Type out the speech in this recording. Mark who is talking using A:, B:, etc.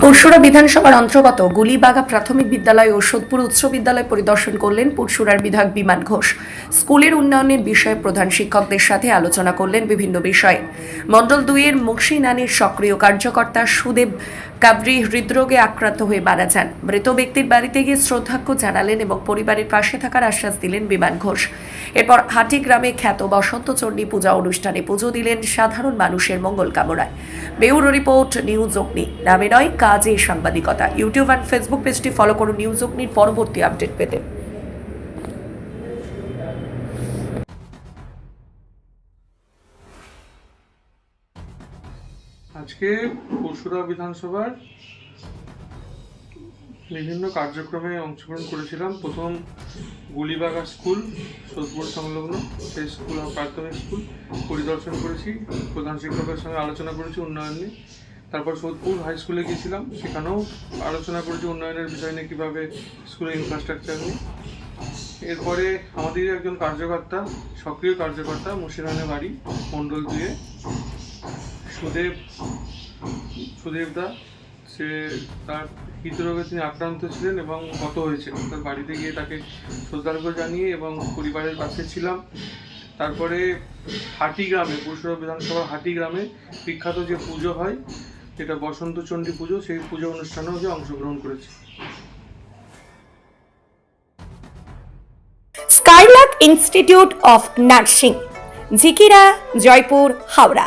A: পুরসুরা বিধানসভার অন্তর্গত গুলিবাগা প্রাথমিক বিদ্যালয় ও সোদপুর উচ্চ বিদ্যালয় পরিদর্শন করলেন পুরসুরার বিধায়ক বিমান ঘোষ। স্কুলের উন্নয়নের বিষয়ে প্রধান শিক্ষকদের সাথে আলোচনা করলেন বিভিন্ন বিষয়ে। মণ্ডল দুইয়ের মুন্সিনানির সক্রিয় কার্যকর্তা সুদেব কাবরি হৃদরোগে আক্রান্ত হয়ে মারা যান। মৃত ব্যক্তির বাড়িতে গিয়ে শ্রদ্ধাক্ষ জানালেন এবং পরিবারের পাশে থাকার আশ্বাস দিলেন বিমান ঘোষ। এরপর হাটি গ্রামে খ্যাত বসন্ত চণ্ডী পূজা অনুষ্ঠানে পুজো দিলেন সাধারণ মানুষের মঙ্গল কামনায়। বেউরো রিপোর্ট, নিউজ অগ্নি। নামে নয়, কাজে সাংবাদিকতা। ইউটিউব অ্যান্ড ফেসবুক পেজটি ফলো করুন নিউজ অগ্নির পরবর্তী আপডেট পেতে।
B: আজকে পরশুরা বিধানসভার বিভিন্ন কার্যক্রমে অংশগ্রহণ করেছিলাম। প্রথম গুলিবাগা স্কুল, সোদপুর সংলগ্ন, সেই স্কুল প্রাথমিক স্কুল, পরিদর্শন করেছি। প্রধান শিক্ষকের সঙ্গে আলোচনা করেছি উন্নয়ন নিয়ে। তারপর সোদপুর হাই স্কুলে গিয়েছিলাম। সেখানেও আলোচনা করেছি উন্নয়নের বিষয় নিয়ে, কীভাবে স্কুলের ইনফ্রাস্ট্রাকচার নিয়ে। এরপরে আমাদের একজন কার্যকর্তা, সক্রিয় কার্যকর্তা মুর্শিদাবাদের বাড়ি, মণ্ডল দুয়ে সুদেব সুদেব দা সে তার হৃদরোগে তিনি আক্রান্ত ছিলেন এবং গত হয়েছে তার বাড়িতে গিয়ে তাকে শ্রদ্ধার্ঘ্য জানিয়ে এবং পরিবারের পাশে ছিলাম। তারপরে হাটি গ্রামে পুরসভা বিধানসভার হাটি গ্রামে বিখ্যাত যে পুজো হয়, যেটা বসন্ত চণ্ডী পুজো, সেই পুজো অনুষ্ঠানেও যে অংশগ্রহণ করেছে।
A: Skylark institute of nursing Jhikira Jaipur Howrah